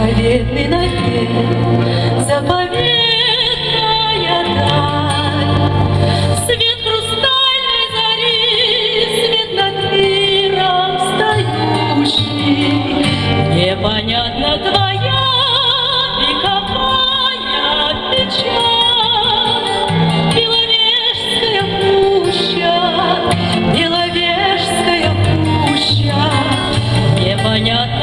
заповедный напев, заповедная даль. Свет хрустальной зари, свет над миром стоящий, непонятно твоя вековая печаль. Беловежская пуща, Беловежская пуща, непонятно